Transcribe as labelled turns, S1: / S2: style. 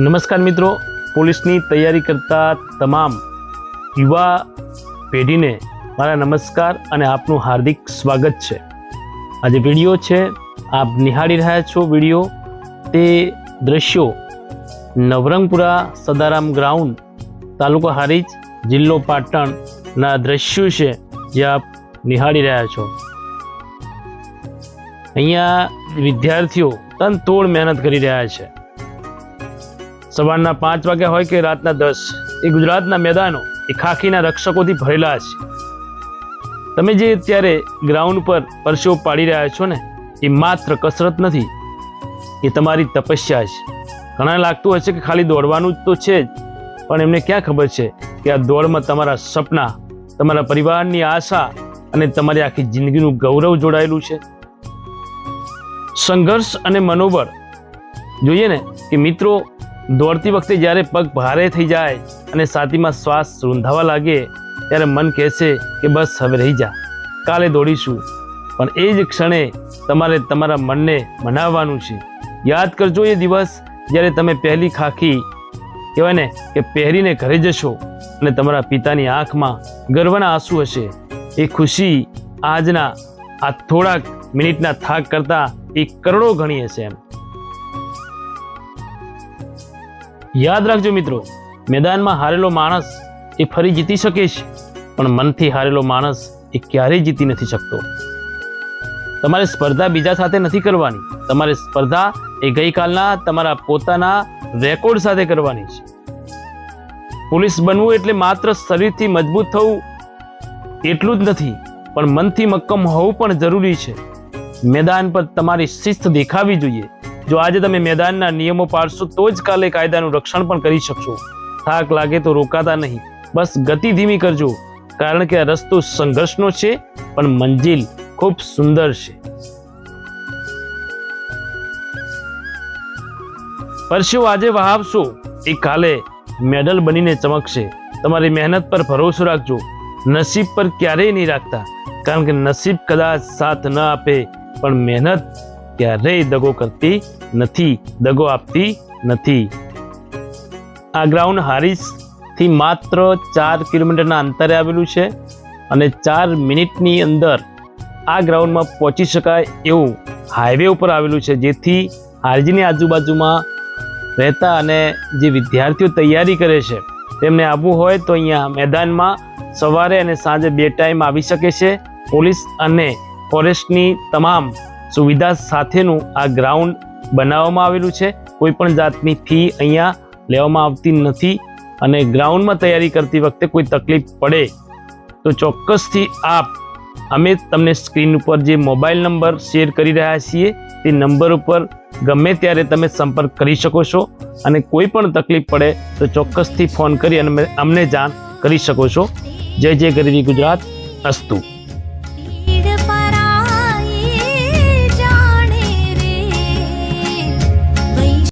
S1: નમસ્કાર મિત્રો, પોલીસની તૈયારી કરતા તમામ યુવા પેઢીને મારા નમસ્કાર અને આપનું હાર્દિક સ્વાગત છે. આજે વીડિયો છે, આપ નિહાળી રહ્યા છો વીડિયો, તે દ્રશ્યો નવરંગપુરા સદારામ ગ્રાઉન્ડ તાલુકો હારીજ જિલ્લો પાટણના દ્રશ્યો છે, જે આપ નિહાળી રહ્યા છો. અહીંયા વિદ્યાર્થીઓ તનતોડ મહેનત કરી રહ્યા છે. સવારના પાંચ વાગ્યા હોય કે રાતના દસ. એ ગુજરાતના મેદાનો, એ ખાખીના રક્ષકોથી ભરેલા છે. તમે જે અત્યારે ગ્રાઉન્ડ પર પરસેવો પાડી રહ્યા છો ને, એ માત્ર કસરત નથી, એ તમારી તપસ્યા છે. ઘણા લાગતું હશે કે ખાલી દોડવાનું જ તો છે જ, પણ એમને ક્યાં ખબર છે કે આ દોડમાં તમારા સપના, તમારા પરિવારની આશા અને તમારી આખી જિંદગીનું ગૌરવ જોડાયેલું છે. સંઘર્ષ અને મનોબળ. જોઈએ ને કે મિત્રો દોડતી વખતે જ્યારે પગ ભારે થઈ જાય અને સાથીમાં શ્વાસ રૂંધાવા લાગે, ત્યારે મન કહેશે કે બસ હવે રહી જા. કાલે દોડીશું. પણ એ જ ક્ષણે તમારે તમારા મનને મનાવવાનું છે. યાદ કરજો એ દિવસ જ્યારે તમે પહેલી ખાખી, કહેવાય ને કે પહેરીને ઘરે જશો અને તમારા પિતાની આંખમાં ગર્વના આંસુ હશે. એ ખુશી આજના, આ થોડાક મિનિટના થાક કરતાં એ કરોડો ગણી હશે એમ. યાદ રાખજો મિત્રો, મેદાનમાં હારેલો માણસ એ ફરી જીતી શકે છે, પણ મનથી હારેલો માણસ એ ક્યારેય જીતી નથી શકતો. તમારે સ્પર્ધા બીજા સાથે નથી કરવાની, તમારે સ્પર્ધા એ ગઈકાલના તમારા પોતાના રેકોર્ડ સાથે કરવાની છે. પોલીસ બનવું એટલે માત્ર શરીરથી મજબૂત થવું એટલું જ નથી, પણ મનથી મક્કમ હોવું પણ જરૂરી છે. મેદાન પર તમારી શિસ્ત દેખાવી જોઈએ. જો આજે તમે મેદાનના નિયમો પાળશો તો જ કાલે કાયદાનું રક્ષણ પણ કરી શકશો. થાક લાગે તો રોકાતા નહીં. બસ ગતિ ધીમી કરજો. કારણ કે આ રસ્તો સંઘર્ષનો છે, પણ મંજિલ ખૂબ સુંદર છે. પરસેવો આજે વહાવશો. એ કાલે મેડલ બનીને ચમકશે. તમારી મહેનત પર ભરોસો રાખજો. નસીબ પર ક્યારેય નહીં રાખતા. કારણ કે નસીબ કદાચ સાથ ન આપે, પણ મહેનત ક્યારેય દગો કરતી નથી. દગો આપતી નથી. આ ગ્રાઉન્ડ હારીસથી માત્ર ચાર કિલોમીટરના અંતરે આવેલું છે અને ચાર મિનિટની અંદર આ ગ્રાઉન્ડમાં પહોંચી શકાય એવું હાઈવે ઉપર આવેલું છે, જેથી હારજીની આજુબાજુમાં રહેતા અને જે વિદ્યાર્થીઓ તૈયારી કરે છે, તેમને આવવું હોય તો અહીંયા મેદાનમાં સવારે અને સાંજે બે ટાઈમ આવી શકે છે. પોલીસ અને ફોરેસ્ટની તમામ સુવિધા સાથેનું આ ગ્રાઉન્ડ બનાવવામાં આવેલું છે. કોઈ પણ જાતની ફી અહીંયા લેવામાં આવતી નથી અને ગ્રાઉન્ડમાં તૈયારી કરતી વખતે કોઈ તકલીફ પડે તો ચોક્કસથી આપ, અમે તમને સ્ક્રીન ઉપર જે મોબાઈલ નંબર શેર કરી રહ્યા છીએ, તે નંબર ઉપર ગમે ત્યારે તમે સંપર્ક કરી શકો છો અને કોઈ પણ તકલીફ પડે તો ચોક્કસથી ફોન કરી અને અમને જાણ કરી શકો છો. જય જય ગરીબી ગુજરાત. અસ્તુ.